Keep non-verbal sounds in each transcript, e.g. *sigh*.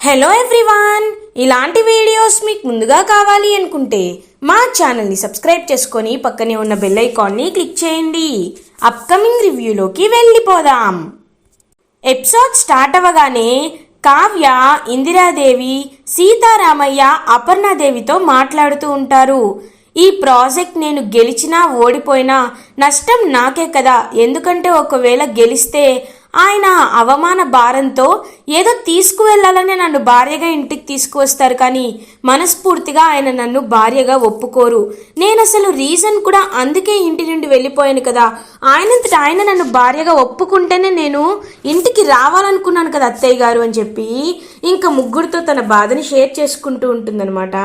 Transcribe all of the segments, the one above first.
Hello everyone ఇలాంటి videos మీకు ముందుగా కావాలి అనుకుంటే మా ఛానల్ని సబ్స్క్రైబ్ చేసుకొని పక్కనే ఉన్న బెల్ ఐకాన్ని క్లిక్ చేయండి. అప్కమింగ్ రివ్యూలోకి వెళ్ళిపోదాం. ఎపిసోడ్ స్టార్ట్ అవ్వగానే కావ్య ఇందిరాదేవి సీతారామయ్య అపర్ణాదేవితో మాట్లాడుతూ ఉంటారు. ఈ ప్రాజెక్ట్ నేను గెలిచినా ఓడిపోయినా నష్టం నాకే కదా. ఎందుకంటే ఒకవేళ గెలిస్తే ఆయన అవమాన భారంతో ఏదో తీసుకువెళ్ళాలని నన్ను భార్యగా ఇంటికి తీసుకువస్తారు కానీ మనస్ఫూర్తిగా ఆయన నన్ను భార్యగా ఒప్పుకోరు. నేను అసలు రీజన్ కూడా అందుకే ఇంటి నుండి వెళ్ళిపోయాను కదా. ఆయనంతట ఆయన నన్ను భార్యగా ఒప్పుకుంటేనే నేను ఇంటికి రావాలనుకున్నాను కదా అత్తయ్య గారు అని చెప్పి ఇంకా ముగ్గురితో తన బాధని షేర్ చేసుకుంటూ ఉంటుందన్నమాట.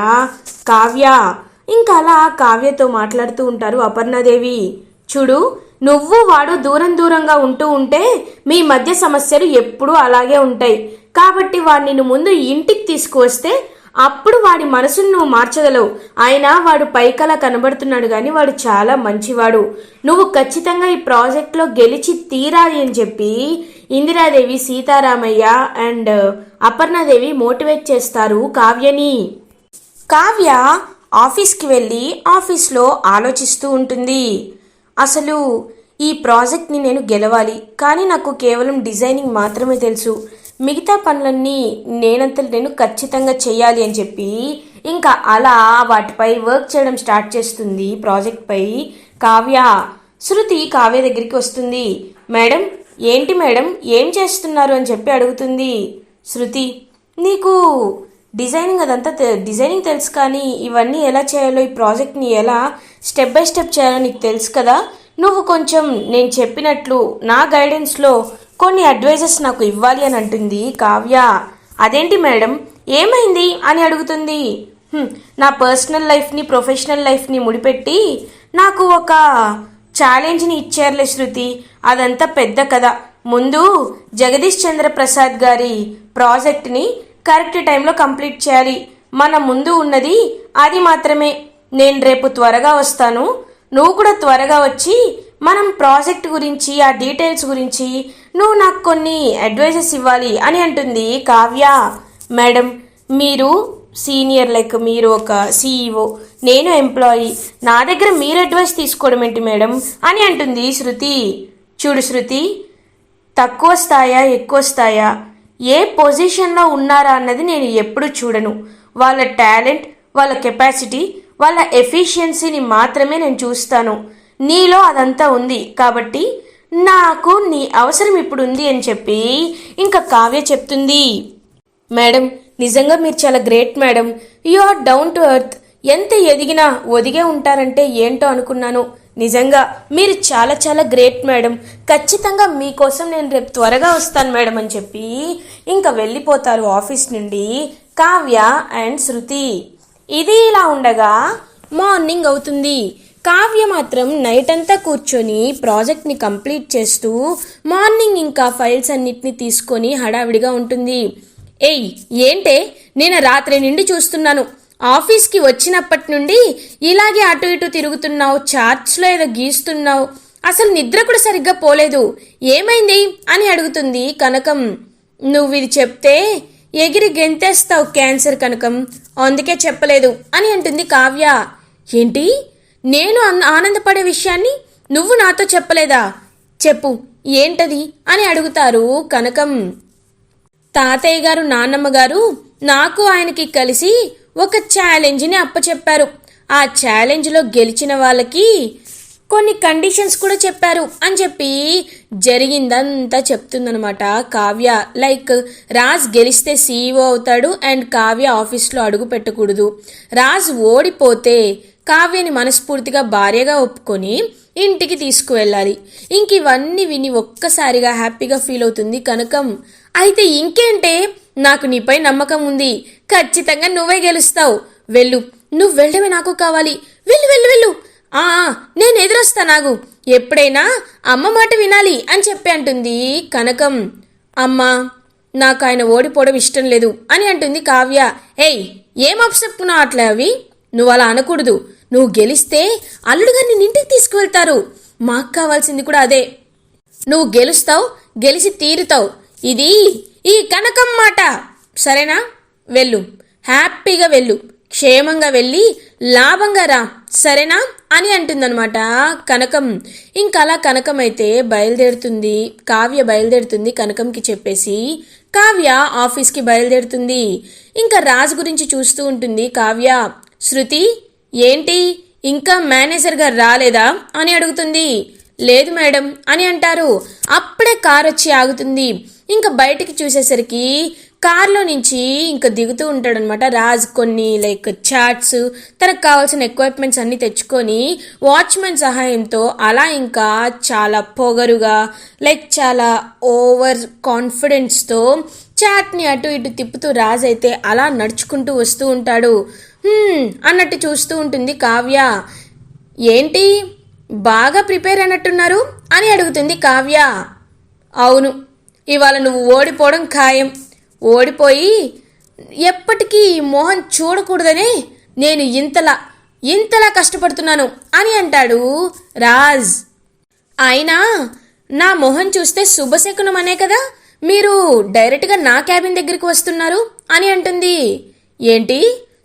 కావ్య. ఇంకా అలా కావ్యతో మాట్లాడుతూ ఉంటారు అపర్ణాదేవి. చూడు నువ్వు వాడు దూరం దూరంగా ఉంటూ ఉంటే మీ మధ్య సమస్యలు ఎప్పుడూ అలాగే ఉంటాయి. కాబట్టి వాడు నిన్ను ముందు ఇంటికి తీసుకువస్తే అప్పుడు వాడి మనసును నువ్వు మార్చగలవు. అయినా వాడు పైకలా కనబడుతున్నాడు కానీ వాడు చాలా మంచివాడు. నువ్వు ఖచ్చితంగా ఈ ప్రాజెక్ట్లో గెలిచి తీరాలి అని చెప్పి ఇందిరాదేవి సీతారామయ్య అండ్ అపర్ణాదేవి మోటివేట్ చేస్తారు కావ్యని. కావ్య ఆఫీస్కి వెళ్ళి ఆఫీస్లో ఆలోచిస్తూ ఉంటుంది. అసలు ఈ ప్రాజెక్ట్ని నేను గెలవాలి. కానీ నాకు కేవలం డిజైనింగ్ మాత్రమే తెలుసు. మిగతా పనులన్నీ నేనంతలు నేను ఖచ్చితంగా చేయాలి అని చెప్పి ఇంకా అలా వాటిపై వర్క్ చేయడం స్టార్ట్ చేస్తుంది ప్రాజెక్ట్పై కావ్య శృతి కావ్య దగ్గరికి వస్తుంది. మేడం ఏంటి మేడం? ఏం చేస్తున్నారు అని చెప్పి అడుగుతుంది శృతి. నీకు డిజైనింగ్ అదంతా తె- డిజైనింగ్ తెలుసు కానీ ఇవన్నీ ఎలా చేయాలో ఈ ప్రాజెక్ట్ని ఎలా స్టెప్ బై స్టెప్ చేయాలో నీకు తెలుసు కదా? నువ్వు కొంచెం నేను చెప్పినట్లు నా గైడెన్స్లో కొన్ని అడ్వైజెస్ నాకు ఇవ్వాలి అని అంటుంది కావ్య. అదేంటి మేడం? ఏమైంది అని అడుగుతుంది. నా పర్సనల్ లైఫ్ని ప్రొఫెషనల్ లైఫ్ని ముడిపెట్టి నాకు ఒక ఛాలెంజ్ని ఇచ్చారులే శృతి. అదంతా పెద్ద కథ. ముందు జగదీష్ చంద్ర ప్రసాద్ గారి ప్రాజెక్ట్ని కరెక్ట్ టైంలో కంప్లీట్ చేయాలి. మన ముందు ఉన్నది అది మాత్రమే. నేను రేపు త్వరగా వస్తాను. నువ్వు కూడా త్వరగా వచ్చి మనం ప్రాజెక్ట్ గురించి ఆ డీటెయిల్స్ గురించి నువ్వు నాకు కొన్ని అడ్వైజెస్ ఇవ్వాలి అని అంటుంది కావ్య. మేడం మీరు సీనియర్ లైక్ మీరు ఒక సీఈఓ నేను ఎంప్లాయీ. నా దగ్గర మీరు అడ్వైస్ తీసుకోవడం ఏంటి మేడం? అని అంటుంది శృతి. చూడు శృతి తక్కువ స్థాయా ఎక్కువ స్థాయా? ఏ పొజిషన్లో ఉన్నారా అన్నది నేను ఎప్పుడు చూడను. వాళ్ళ టాలెంట్ వాళ్ళ కెపాసిటీ వాళ్ళ ఎఫిషియన్సీని మాత్రమే నేను చూస్తాను. నీలో అదంతా ఉంది కాబట్టి నాకు నీ అవసరం ఇప్పుడు ఉంది అని చెప్పి ఇంకా కావ్య చెప్తుంది. మేడం నిజంగా మీరు చాలా great madam. You are down to earth. ఎంత ఎదిగినా ఒదిగే ఉంటారంటే ఏంటో అనుకున్నాను. నిజంగా మీరు చాలా చాలా గ్రేట్ మేడం. ఖచ్చితంగా మీకోసం నేను రేపు త్వరగా వస్తాను మేడం అని చెప్పి ఇంకా వెళ్ళిపోతారు ఆఫీస్ నుండి కావ్య అండ్ శృతి. ఇది ఇలా ఉండగా మార్నింగ్ అవుతుంది. కావ్య మాత్రం నైట్ అంతా కూర్చొని ప్రాజెక్ట్ని కంప్లీట్ చేస్తూ మార్నింగ్ ఇంకా ఫైల్స్ అన్నిటిని తీసుకొని హడావిడిగా ఉంటుంది. ఏయ్ ఏంటే? నేను రాత్రి నుండి చూస్తున్నాను. ఆఫీస్కి వచ్చినప్పటి నుండి ఇలాగే అటు ఇటు తిరుగుతున్నావు చార్ట్స్లో ఏదో గీస్తున్నావు. అసలు నిద్ర కూడా సరిగ్గా పోలేదు. ఏమైంది? అని అడుగుతుంది కనకం. నువ్వు ఇది చెప్తే ఎగిరి గెంతేస్తావు క్యాన్సర్ కనకం. అందుకే చెప్పలేదు అని అంటుంది కావ్య. ఏంటి? నేను అన్- ఆనందపడే విషయాన్ని నువ్వు నాతో చెప్పలేదా? చెప్పు ఏంటది? అని అడుగుతారు కనకం. తాతయ్య గారు నాన్నమ్మ గారు నాకు ఆయనకి కలిసి ఒక ఛాలెంజ్ని అప్పచెప్పారు. ఆ ఛాలెంజ్లో గెలిచిన వాళ్ళకి కొన్ని కండిషన్స్ కూడా చెప్పారు అని చెప్పి జరిగిందంతా చెప్తుందనమాట కావ్య లైక్ రాజ్ గెలిస్తే సీఈఓ అవుతాడు అండ్ కావ్య ఆఫీస్లో అడుగు పెట్టకూడదు. రాజ్ ఓడిపోతే కావ్యని మనస్ఫూర్తిగా భార్యగా ఒప్పుకొని ఇంటికి తీసుకువెళ్ళాలి. ఇంక ఇవన్నీ విని ఒక్కసారిగా హ్యాపీగా ఫీల్ అవుతుంది కనకం. అయితే ఇంకేంటే నాకు నీపై నమ్మకం ఉంది. ఖచ్చితంగా నువ్వే గెలుస్తావు. వెళ్ళు. నువ్వు వెళ్ళడమే నాకు కావాలి. వెళ్ళు వెళ్ళు వెళ్ళు. ఆ నేను ఎదురొస్తా నాగు. ఎప్పుడైనా అమ్మ మాట వినాలి అని చెప్పి అంటుంది కనకం. అమ్మా నాకు ఆయన ఓడిపోవడం ఇష్టం లేదు అని అంటుంది కావ్య. ఏయ్ ఏం అప్సెప్పుకున్నావు అట్లా అవి? నువ్వు అలా అనకూడదు. నువ్వు గెలిస్తే అల్లుడుగా నిన్ను ఇంటికి తీసుకువెళ్తారు. మాకు కావాల్సింది కూడా అదే. నువ్వు గెలుస్తావు గెలిచి తీరుతావు. ఇది ఈ కనకం మాట. సరేనా? వెళ్ళు. హ్యాపీగా వెళ్ళు. క్షేమంగా వెళ్ళి లాభంగా రా సరేనా? అని అంటుందన్నమాట. కనకం. ఇంకలా అలా కనకం అయితే బయలుదేరుతుంది. కావ్య బయలుదేరుతుంది కనకంకి చెప్పేసి. కావ్య ఆఫీస్కి బయలుదేరుతుంది. ఇంకా రాజు గురించి చూస్తూ ఉంటుంది కావ్య. శృతి ఏంటి? ఇంకా మేనేజర్ గారు రాలేదా? అని అడుగుతుంది. లేదు మేడం అని అంటారు. అప్పుడే కార్ వచ్చి ఆగుతుంది. ఇంకా బయటికి చూసేసరికి కార్లో నుంచి ఇంకా దిగుతూ ఉంటాడనమాట. రాజ్ కొన్ని లైక్ చాట్స్ తనకు కావాల్సిన ఎక్విప్మెంట్స్ అన్ని తెచ్చుకొని వాచ్మెన్ సహాయంతో అలా ఇంకా చాలా పొగరుగా లైక్ చాలా ఓవర్ కాన్ఫిడెన్స్తో చాట్ని అటు ఇటు తిప్పుతూ రాజ్ అయితే అలా నడుచుకుంటూ వస్తూ ఉంటాడు. అన్నట్టు చూస్తూ ఉంటుంది కావ్య. ఏంటి? బాగా ప్రిపేర్ అయినట్టున్నారు? అని అడుగుతుంది కావ్య. అవును ఇవాళ నువ్వు ఓడిపోవడం ఖాయం. ఓడిపోయి ఎప్పటికీ ఈ మోహన్ చూడకూడదనే నేను ఇంతలా ఇంతలా కష్టపడుతున్నాను అని అంటాడు రాజ్. అయినా నా మొహం చూస్తే శుభశకునం అనే కదా? మీరు డైరెక్ట్గా నా క్యాబిన్ దగ్గరికి వస్తున్నారు అని అంటుంది. ఏంటి?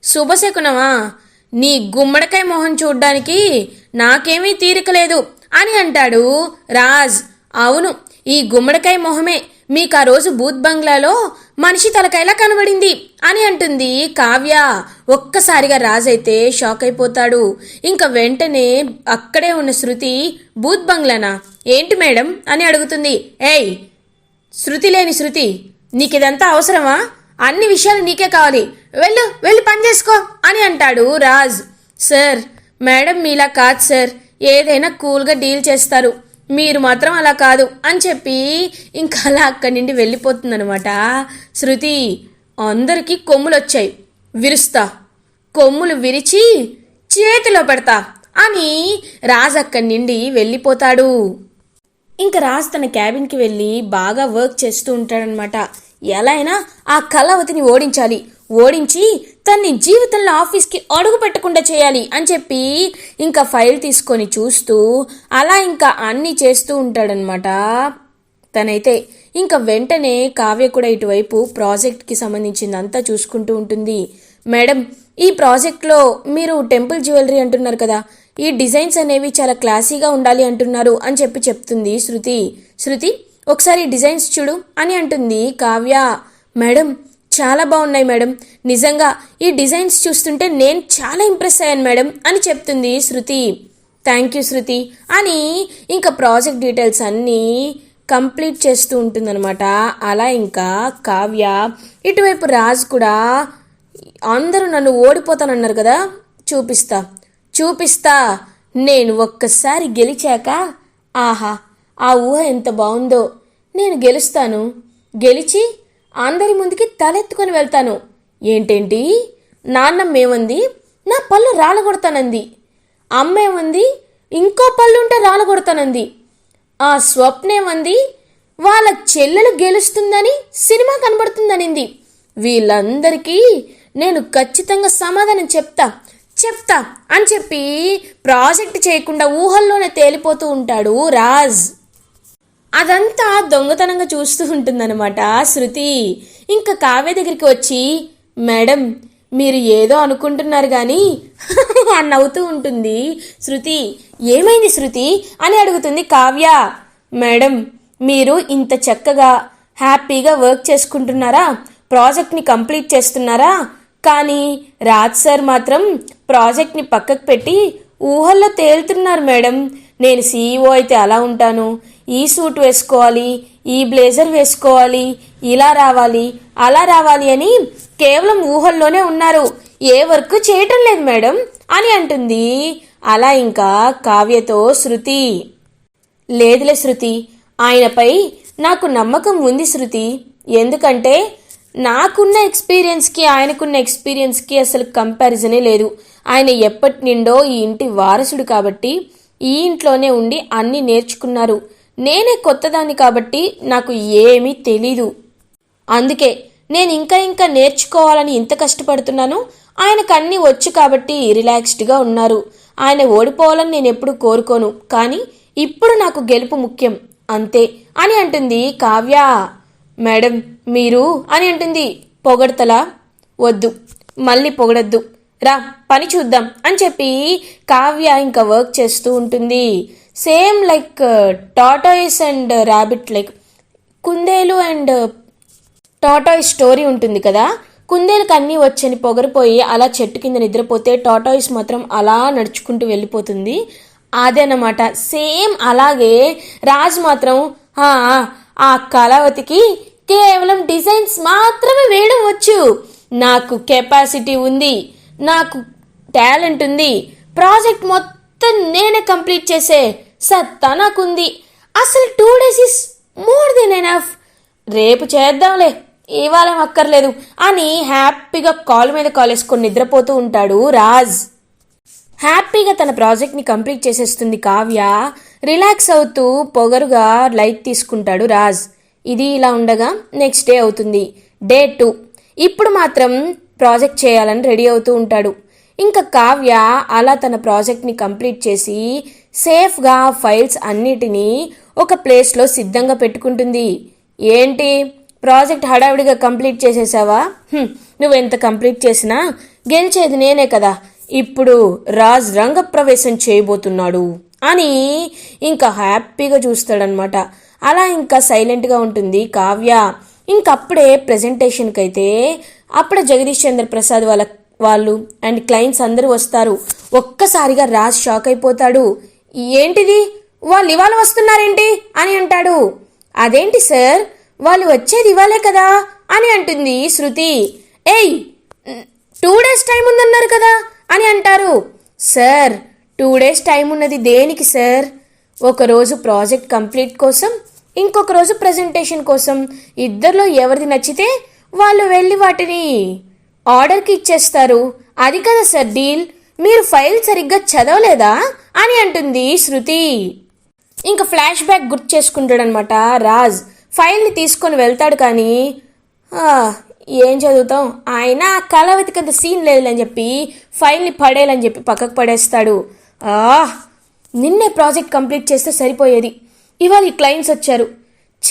శుభశకునమా? నీ గుమ్మడికాయ మొహం చూడ్డానికి నాకేమీ తీరిక లేదు అని అంటాడు రాజ్. అవును ఈ గుమ్మడికాయ మొహమే మీకు ఆ రోజు బూత్ బంగ్లాలో మనిషి తలకాయలా కనబడింది అని అంటుంది కావ్య. ఒక్కసారిగా రాజైతే షాక్ అయిపోతాడు. ఇంకా వెంటనే అక్కడే ఉన్న శృతి బూత్ బంగ్లానా? ఏంటి మేడం? అని అడుగుతుంది. ఏయ్ శృతి లేని శృతి నీకిదంతా అవసరమా? అన్ని విషయాలు నీకే కావాలి. వెళ్ళు వెళ్ళి పని చేసుకో అని అంటాడు రాజ్. సార్ మేడం మీలా కాదు సార్. ఏదైనా కూల్గా డీల్ చేస్తారు. మీరు మాత్రం అలా కాదు అని చెప్పి ఇంకా అలా అక్కడి నుండి వెళ్ళిపోతుందనమాట శృతి అందరికీ కొమ్ములు వచ్చాయి. విరుస్తా. కొమ్ములు విరిచి చేతిలో పెడతా అని రాజు అక్కడి నుండి వెళ్ళిపోతాడు. ఇంకా రాజ్ తన క్యాబిన్కి వెళ్ళి బాగా వర్క్ చేస్తూ ఉంటాడనమాట ఎలా అయినా ఆ కళావతిని ఓడించాలి. ఓడించి తన్ని జీవితంలో ఆఫీస్కి అడుగు పెట్టకుండా చేయాలి అని చెప్పి ఇంకా ఫైల్ తీసుకొని చూస్తూ అలా ఇంకా అన్నీ చేస్తూ ఉంటాడనమాట తనైతే ఇంకా వెంటనే కావ్య కూడా ఇటువైపు ప్రాజెక్ట్కి సంబంధించిందంతా చూసుకుంటూ ఉంటుంది. మేడం ఈ ప్రాజెక్ట్లో మీరు టెంపుల్ జ్యువెలరీ అంటున్నారు కదా ఈ డిజైన్స్ అనేవి చాలా క్లాసీగా ఉండాలి అంటున్నారు అని చెప్పి చెప్తుంది శృతి. శృతి ఒకసారి డిజైన్స్ చూడు అని అంటుంది కావ్య. మేడం చాలా బాగున్నాయి మేడం. నిజంగా ఈ డిజైన్స్ చూస్తుంటే నేను చాలా ఇంప్రెస్ అయ్యాను మేడం అని చెప్తుంది శృతి. థ్యాంక్ యూ శృతి. అని ఇంకా ప్రాజెక్ట్ డీటెయిల్స్ అన్నీ కంప్లీట్ చేస్తూ ఉంటుందన్నమాట. అలా ఇంకా కావ్య ఇటువైపు రాజ్ కూడా అందరూ నన్ను ఓడిపోతానన్నారు కదా చూపిస్తా. చూపిస్తా. నేను ఒక్కసారి గెలిచాక ఆహా ఆ ఊహ ఎంత బాగుందో. నేను గెలుస్తాను. గెలిచి అందరి ముందుకి తలెత్తుకొని వెళ్తాను. ఏంటేంటి? నాన్నమ్మేమంది నా పళ్ళు రాలగొడతానంది. అమ్మేమంది ఇంకో పళ్ళుంటే రాలగొడతానంది. ఆ స్వప్నేమంది వాళ్ళ చెల్లెలు గెలుస్తుందని సినిమా కనబడుతుందనింది. వీళ్ళందరికీ నేను ఖచ్చితంగా సమాధానం చెప్తా చెప్తా అని చెప్పి ప్రాజెక్ట్ చేయకుండా ఊహల్లోనే తేలిపోతూ ఉంటాడు రాజ్. అదంతా దొంగతనంగా చూస్తూ ఉంటుందన్నమాట. శృతి ఇంకా కావ్య దగ్గరికి వచ్చి మేడం మీరు ఏదో అనుకుంటున్నారు కానీ *laughs* అని నవ్వుతూ ఉంటుంది శృతి. ఏమైంది శృతి? అని అడుగుతుంది కావ్య. మేడం మీరు ఇంత చక్కగా హ్యాపీగా వర్క్ చేసుకుంటున్నారా? ప్రాజెక్ట్ని కంప్లీట్ చేస్తున్నారా? కానీ రాజ్ సార్ మాత్రం ప్రాజెక్ట్ని పక్కకు పెట్టి ఊహల్లో తేలుతున్నారు మేడం. నేను సీఈఓ అయితే అలా ఉంటాను. ఈ సూట్ వేసుకోవాలి ఈ బ్లేజర్ వేసుకోవాలి ఇలా రావాలి అలా రావాలి అని కేవలం ఊహల్లోనే ఉన్నారు. ఏ వర్క్ చేయటం లేదు మేడం అని అంటుంది. అలా ఇంకా కావ్యతో శృతి. లేదులే శృతి ఆయనపై నాకు నమ్మకం ఉంది శృతి. ఎందుకంటే నాకున్న ఎక్స్పీరియన్స్కి ఆయనకున్న ఎక్స్పీరియన్స్కి అసలు కంపారిజనే లేదు. ఆయన ఎప్పటి నిండో ఈ ఇంటి వారసుడు కాబట్టి ఈ ఇంట్లోనే ఉండి అన్నీ నేర్చుకున్నారు. నేనే కొత్తదాన్ని కాబట్టి నాకు ఏమీ తెలీదు. అందుకే నేను ఇంకా ఇంకా నేర్చుకోవాలని ఇంత కష్టపడుతున్నాను. ఆయనకు అన్నీ వచ్చు కాబట్టి రిలాక్స్డ్గా ఉన్నారు. ఆయన ఓడిపోవాలని నేను ఎప్పుడు కోరుకోను. కానీ ఇప్పుడు నాకు గెలుపు ముఖ్యం. అంతే అని అంటుంది కావ్య. మేడం మీరు అని అంటుంది పొగడతలా. వద్దు మళ్ళీ పొగడద్దు. రా పని చూద్దాం అని చెప్పి కావ్య ఇంకా వర్క్ చేస్తూ ఉంటుంది. Same like tortoise and rabbit like కుందేలు అండ్ uh, టాటాయిస్ స్టోరీ ఉంటుంది కదా? కుందేలకు అన్నీ వచ్చని పొగరిపోయి అలా చెట్టు కింద నిద్రపోతే టాటాయిస్ మాత్రం అలా నడుచుకుంటూ వెళ్ళిపోతుంది. అదేనమాట. సేమ్ అలాగే రాజ్ మాత్రం "ఆ, ఆ కళావతికి కేవలం డిజైన్స్ మాత్రమే వేయడం వచ్చు. నాకు కెపాసిటీ ఉంది నాకు టాలెంట్ ఉంది ప్రాజెక్ట్ మొత్తం నేనే కంప్లీట్ చేసే సత్తా నాకుంది. అసలు two days is more than enough. రేపు చేద్దాంలే ఇవాళ అక్కర్లేదు అని హ్యాపీగా కాల్ మీద కాల్ వేసుకొని నిద్రపోతూ ఉంటాడు రాజ్. హ్యాపీగా తన ప్రాజెక్ట్ని కంప్లీట్ చేసేస్తుంది కావ్య. రిలాక్స్ అవుతూ పొగరుగా లైట్ తీసుకుంటాడు రాజ్. ఇది ఇలా ఉండగా నెక్స్ట్ డే అవుతుంది. Day two. ఇప్పుడు మాత్రం ప్రాజెక్ట్ చేయాలని రెడీ అవుతూ ఉంటాడు. ఇంకా కావ్య అలా తన ప్రాజెక్ట్ని కంప్లీట్ చేసి సేఫ్గా ఫైల్స్ అన్నిటినీ ఒక ప్లేస్లో సిద్ధంగా పెట్టుకుంటుంది. ఏంటి? ప్రాజెక్ట్ హడావిడిగా కంప్లీట్ చేసేసావా? నువ్వు నువ్వెంత కంప్లీట్ చేసినా గెలిచేది నేనే కదా. ఇప్పుడు రాజ్ రంగప్రవేశం చేయబోతున్నాడు అని ఇంకా హ్యాపీగా చూస్తాడనమాట అలా ఇంకా సైలెంట్గా ఉంటుంది కావ్య. ఇంకప్పుడే ప్రెజెంటేషన్కి అయితే అప్పుడే జగదీష్ చంద్ర ప్రసాద్ వాళ్ళ వాళ్ళు అండ్ క్లయింట్స్ అందరూ వస్తారు. ఒక్కసారిగా రాజ్ షాక్ అయిపోతాడు. ఏంటిది? వాళ్ళు ఇవాళ వస్తున్నారేంటి? అని అంటాడు. అదేంటి సార్? వాళ్ళు వచ్చేది ఇవాళే కదా? అని అంటుంది శృతి. ఏయ్ టూ డేస్ టైం ఉందన్నారు కదా? అని అంటారు. సార్ టూ డేస్ టైం ఉన్నది దేనికి సార్? ఒకరోజు ప్రాజెక్ట్ కంప్లీట్ కోసం ఇంకొక రోజు ప్రజెంటేషన్ కోసం. ఇద్దరిలో ఎవరిది నచ్చితే వాళ్ళు వెళ్ళి వాటిని. ఆర్డర్కి ఇచ్చేస్తారు. అది కదా సార్ డీల్. మీరు ఫైల్ సరిగ్గా చదవలేదా? అని అంటుంది శృతి. ఇంకా ఫ్లాష్ బ్యాక్ గుర్తు చేసుకుంటాడనమాట. రాజ్ ఫైల్ని తీసుకొని వెళ్తాడు కానీ ఏం చదువుతాం? ఆయన ఆ కళావతికంత సీన్ లేదులని చెప్పి ఫైల్ని పడేయాలని చెప్పి పక్కకు పడేస్తాడు. ఆ నిన్నే ప్రాజెక్ట్ కంప్లీట్ చేస్తే సరిపోయేది. ఇవాళ క్లయింట్స్ వచ్చారు.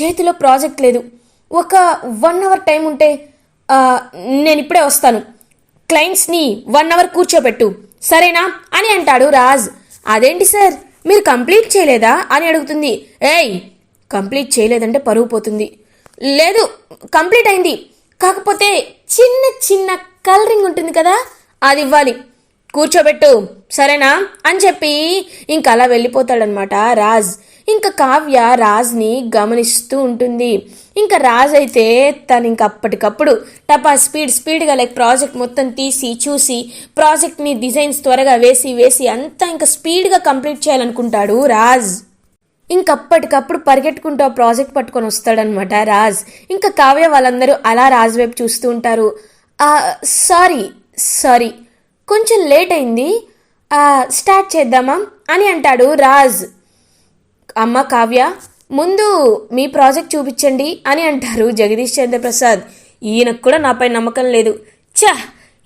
చేతిలో ప్రాజెక్ట్ లేదు. ఒక వన్ అవర్ టైం ఉంటే నేను ఇప్పుడే వస్తాను. క్లయింట్స్ని వన్ అవర్ కూర్చోబెట్టు. సరేనా? అని అంటాడు రాజ్. అదేంటి సార్? మీరు కంప్లీట్ చేయలేదా? అని అడుగుతుంది. ఏయ్ కంప్లీట్ చేయలేదంటే పరువు పోతుంది. లేదు కంప్లీట్ అయింది. కాకపోతే చిన్న చిన్న కలరింగ్ ఉంటుంది కదా అది ఇవ్వాలి. కూర్చోబెట్టు. సరేనా? అని చెప్పి ఇంకా అలా వెళ్ళిపోతాడనమాట రాజ్. ఇంకా కావ్య రాజ్ని గమనిస్తూ ఉంటుంది. ఇంకా రాజ్ అయితే తను ఇంక అప్పటికప్పుడు టపా స్పీడ్ స్పీడ్గా లైక్ ప్రాజెక్ట్ మొత్తం తీసి చూసి ప్రాజెక్ట్ని డిజైన్స్ త్వరగా వేసి వేసి అంతా ఇంకా స్పీడ్గా కంప్లీట్ చేయాలనుకుంటాడు రాజ్. ఇంకప్పటికప్పుడు పరిగెట్టుకుంటూ ఆ ప్రాజెక్ట్ పట్టుకొని వస్తాడనమాట రాజ్. ఇంకా కావ్య వాళ్ళందరూ అలా రాజ్ వైపు చూస్తూ ఉంటారు. సారీ సారీ కొంచెం లేట్ అయింది. స్టార్ట్ చేద్దామా అని అంటాడు రాజ్. అమ్మ కావ్య ముందు మీ ప్రాజెక్ట్ చూపించండి అని అంటారు జగదీష్ చంద్ర ప్రసాద్ ఈయనకు కూడా నాపై నమ్మకం లేదు. ఛ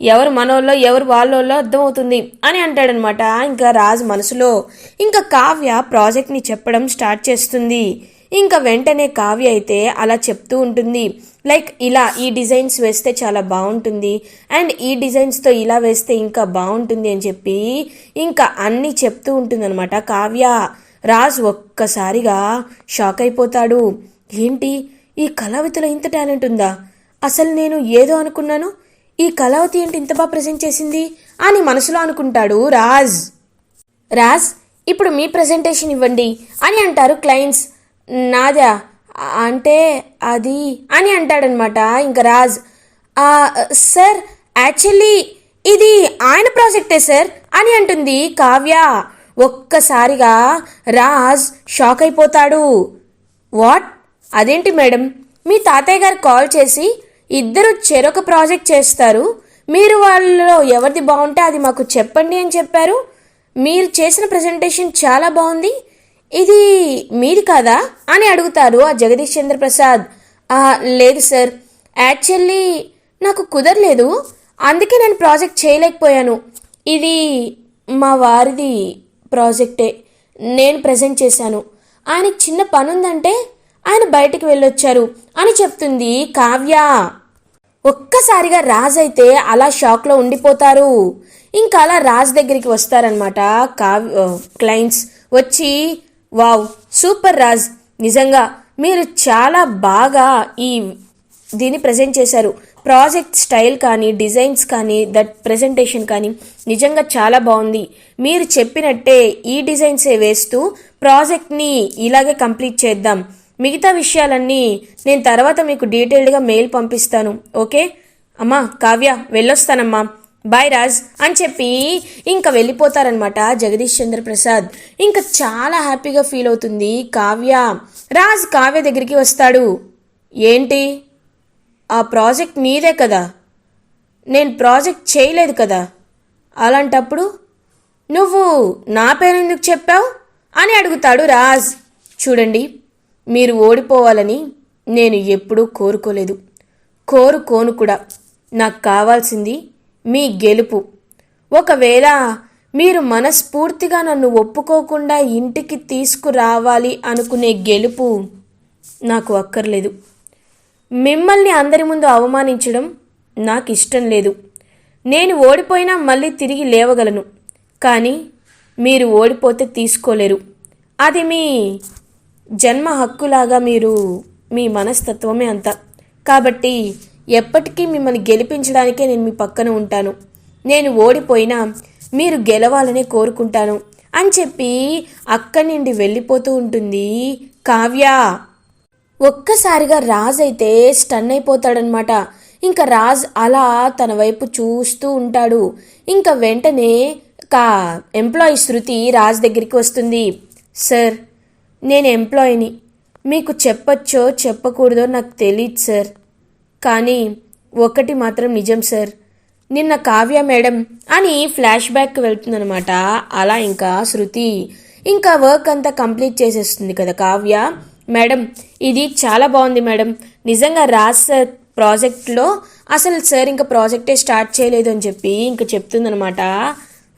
ఎవరు మనోళ్ళో ఎవరు వాళ్ళోళ్ళో అర్థమవుతుంది అని అంటాడనమాట. ఇంకా రాజ్ మనసులో ఇంకా కావ్య ప్రాజెక్ట్ని చెప్పడం స్టార్ట్ చేస్తుంది. ఇంకా వెంటనే కావ్య అయితే అలా చెప్తూ ఉంటుంది. లైక్ ఇలా ఈ డిజైన్స్ వేస్తే చాలా బాగుంటుంది. అండ్ ఈ డిజైన్స్తో ఇలా వేస్తే ఇంకా బాగుంటుంది అని చెప్పి ఇంకా అన్నీ చెప్తూ ఉంటుందన్నమాట కావ్య. రాజ్ ఒక్కసారిగా షాక్ అయిపోతాడు ఏంటి? ఈ కళావతిలో ఇంత టాలెంట్ ఉందా? అసలు నేను ఏదో అనుకున్నాను? ఈ కళావతి ఏంటి ఇంత బాగా ప్రజెంట్ చేసింది? అని మనసులో అనుకుంటాడు రాజ్. రాజ్ ఇప్పుడు మీ ప్రజెంటేషన్ ఇవ్వండి. అని అంటారు క్లయింట్స్ నాదా? అంటే అది? అని అంటాడనమాట ఇంకా రాజ్. సార్ యాక్చువల్లీ ఇది ఆయన ప్రాజెక్టే సార్? అని అంటుంది కావ్య. ఒక్కసారిగా రాజ్ షాక్ అయిపోతాడు. వాట్? అదేంటి మేడం? మీ తాతయ్య గారు కాల్ చేసి ఇద్దరు చెరొక ప్రాజెక్ట్ చేస్తారు. మీరు వాళ్ళలో ఎవరిది బాగుంటే అది మాకు చెప్పండి అని చెప్పారు. మీరు చేసిన ప్రజెంటేషన్ చాలా బాగుంది. ఇది మీది కాదా అని అడుగుతారు ఆ జగదీష్ చంద్ర ప్రసాద్. లేదు సార్. యాక్చువల్లీ నాకు కుదరలేదు. అందుకే నేను ప్రాజెక్ట్ చేయలేకపోయాను. ఇది మా వారిది ప్రాజెక్టే నేను ప్రజెంట్ చేశాను. ఆయనకి చిన్న పని ఉందంటే ఆయన బయటికి వెళ్ళొచ్చారు అని చెప్తుంది కావ్య. ఒక్కసారిగా రాజ్ అయితే అలా షాక్లో ఉండిపోతారు. ఇంకా అలా రాజ్ దగ్గరికి వస్తారనమాట కావ్ క్లయింట్స్. వచ్చి వావ్ సూపర్ రాజ్. నిజంగా మీరు చాలా బాగా ఈ దీన్ని ప్రజెంట్ చేశారు. ప్రాజెక్ట్ స్టైల్ కానీ డిజైన్స్ కానీ దట్ ప్రెజెంటేషన్ కానీ నిజంగా చాలా బాగుంది. మీరు చెప్పినట్టే ఈ డిజైన్సే వేస్తూ ప్రాజెక్ట్ని ఇలాగే కంప్లీట్ చేద్దాం. మిగతా విషయాలన్నీ నేను తర్వాత మీకు డీటెయిల్డ్గా మెయిల్ పంపిస్తాను. ఓకే? అమ్మా కావ్య వెళ్ళొస్తానమ్మా. బాయ్ రాజ్ అని చెప్పి ఇంకా వెళ్ళిపోతారనమాట జగదీష్ చంద్ర ప్రసాద్. ఇంకా చాలా హ్యాపీగా ఫీల్ అవుతుంది కావ్య. రాజ్ కావ్య దగ్గరికి వస్తాడు. ఏంటి? ఆ ప్రాజెక్ట్ నీదే కదా? నేను ప్రాజెక్ట్ చేయలేదు కదా? అలాంటప్పుడు నువ్వు నా పేరు ఎందుకు చెప్పావు? అని అడుగుతాడు రాజ్. చూడండి మీరు ఓడిపోవాలని నేను ఎప్పుడూ కోరుకోలేదు. కోరుకోను కూడా. నాకు కావాల్సింది మీ గెలుపు. ఒకవేళ మీరు మనస్ఫూర్తిగా నన్ను ఒప్పుకోకుండా ఇంటికి తీసుకురావాలి అనుకునే గెలుపు నాకు అక్కర్లేదు. మిమ్మల్ని అందరి ముందు అవమానించడం నాకు ఇష్టం లేదు. నేను ఓడిపోయినా మళ్ళీ తిరిగి లేవగలను. కానీ మీరు ఓడిపోతే తీసుకోలేరు. అది మీ జన్మ హక్కులాగా మీరు మీ మనస్తత్వమే అంత. కాబట్టి ఎప్పటికీ మిమ్మల్ని గెలిపించడానికే నేను మీ పక్కన ఉంటాను. నేను ఓడిపోయినా మీరు గెలవాలనే కోరుకుంటాను అని చెప్పి అక్కడి నుండి వెళ్ళిపోతూ ఉంటుంది కావ్య. ఒక్కసారిగా రాజ్ అయితే స్టన్ అయిపోతాడనమాట. ఇంకా రాజ్ అలా తన వైపు చూస్తూ ఉంటాడు. ఇంకా వెంటనే కా ఎంప్లాయీ శృతి రాజ్ దగ్గరికి వస్తుంది. సార్ నేను ఎంప్లాయీని మీకు చెప్పచ్చో చెప్పకూడదో నాకు తెలియదు సార్ కానీ ఒకటి మాత్రం నిజం సార్ నిన్న కావ్య మేడం అని ఫ్లాష్ బ్యాక్ వెళ్తుందనమాట అలా ఇంకా శృతి ఇంకా వర్క్ అంతా కంప్లీట్ చేసేస్తుంది కదా కావ్య. మేడం ఇది చాలా బాగుంది మేడం. నిజంగా రాజ్ సార్ ప్రాజెక్ట్లో అసలు సార్ ఇంకా ప్రాజెక్టే స్టార్ట్ చేయలేదు అని చెప్పి ఇంకా చెప్తుందనమాట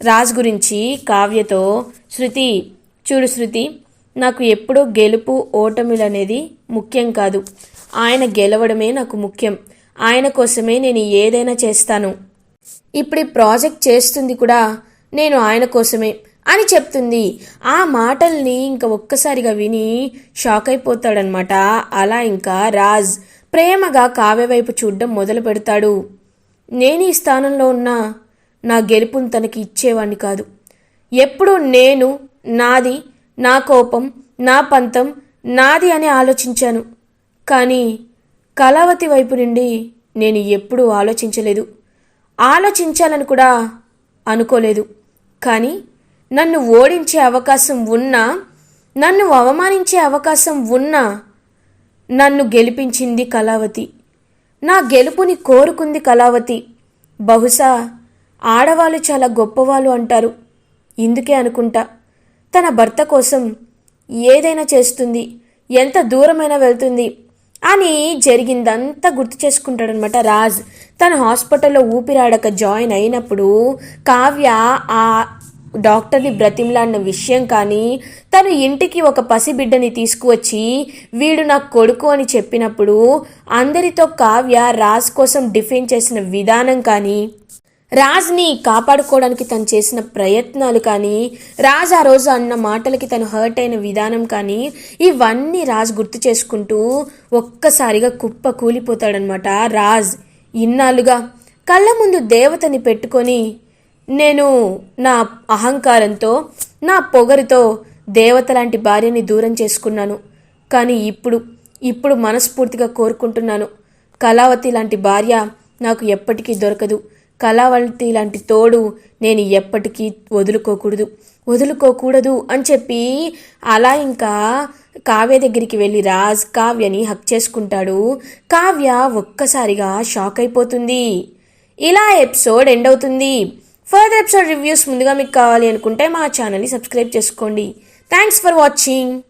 రాజ్ గురించి కావ్యతో శృతి చూడు శృతి నాకు ఎప్పుడూ గెలుపు ఓటమిలు అనేది ముఖ్యం కాదు. ఆయన గెలవడమే నాకు ముఖ్యం. ఆయన కోసమే నేను ఏదైనా చేస్తాను. ఇప్పుడు ఈ ప్రాజెక్ట్ చేస్తుంది కూడా నేను ఆయన కోసమే అని చెప్తుంది. ఆ మాటల్ని ఇంకా ఒక్కసారిగా విని షాక్ అయిపోతాడనమాట అలా ఇంకా రాజ్ ప్రేమగా కావ్య వైపు చూడడం మొదలు పెడతాడు నేను ఈ స్థానంలో ఉన్నా నా గెలుపుని తనకి ఇచ్చేవాణ్ణి కాదు. ఎప్పుడూ నేను నాది నా కోపం నా పంతం నాది అని ఆలోచించాను. కానీ కళావతి వైపు నుండి నేను ఎప్పుడూ ఆలోచించలేదు. ఆలోచించాలని కూడా అనుకోలేదు. కానీ నన్ను ఓడించే అవకాశం ఉన్నా నన్ను అవమానించే అవకాశం ఉన్నా నన్ను గెలిపించింది కళావతి. నా గెలుపుని కోరుకుంది కళావతి. బహుశా ఆడవాళ్ళు చాలా గొప్పవాళ్ళు అంటారు. ఇందుకే అనుకుంటా. తన భర్త కోసం ఏదైనా చేస్తుంది ఎంత దూరమైనా వెళ్తుంది అని జరిగిందంతా గుర్తు చేసుకుంటాడనమాట రాజ్. తన హాస్పిటల్లో ఊపిరాడక జాయిన్ అయినప్పుడు కావ్య ఆ డాక్టర్ని బ్రతిమలాడిన విషయం కానీ తను ఇంటికి ఒక పసిబిడ్డని తీసుకువచ్చి వీడు నా కొడుకు అని చెప్పినప్పుడు అందరితో కావ్య రాజ్ కోసం డిఫెండ్ చేసిన విధానం కానీ రాజ్ని కాపాడుకోవడానికి తను చేసిన ప్రయత్నాలు కానీ రాజ్ ఆ రోజు అన్న మాటలకి తను హర్ట్ అయిన విధానం కానీ ఇవన్నీ రాజ్ గుర్తు చేసుకుంటూ ఒక్కసారిగా కుప్ప కూలిపోతాడనమాట రాజ్ ఇన్నాళ్ళుగా కళ్ళ ముందు దేవతని పెట్టుకొని నేను నా అహంకారంతో నా పొగరుతో దేవత లాంటి భార్యని దూరం చేసుకున్నాను. కానీ ఇప్పుడు ఇప్పుడు మనస్ఫూర్తిగా కోరుకుంటున్నాను. కళావతి లాంటి భార్య నాకు ఎప్పటికీ దొరకదు. కళావతి లాంటి తోడు నేను ఎప్పటికీ వదులుకోకూడదు. వదులుకోకూడదు అని చెప్పి అలా ఇంకా కావ్య దగ్గరికి వెళ్ళి రాజ్ కావ్యని హక్ చేసుకుంటాడు. కావ్య ఒక్కసారిగా షాక్ అయిపోతుంది. ఇలా ఎపిసోడ్ ఎండ్ అవుతుంది. ఫర్దర్ ఎపిసోడ్ రివ్యూస్ ముందుగా మీకు కావాలి అనుకుంటే మా ఛానల్ని సబ్స్క్రైబ్ చేసుకోండి. Thanks for watching.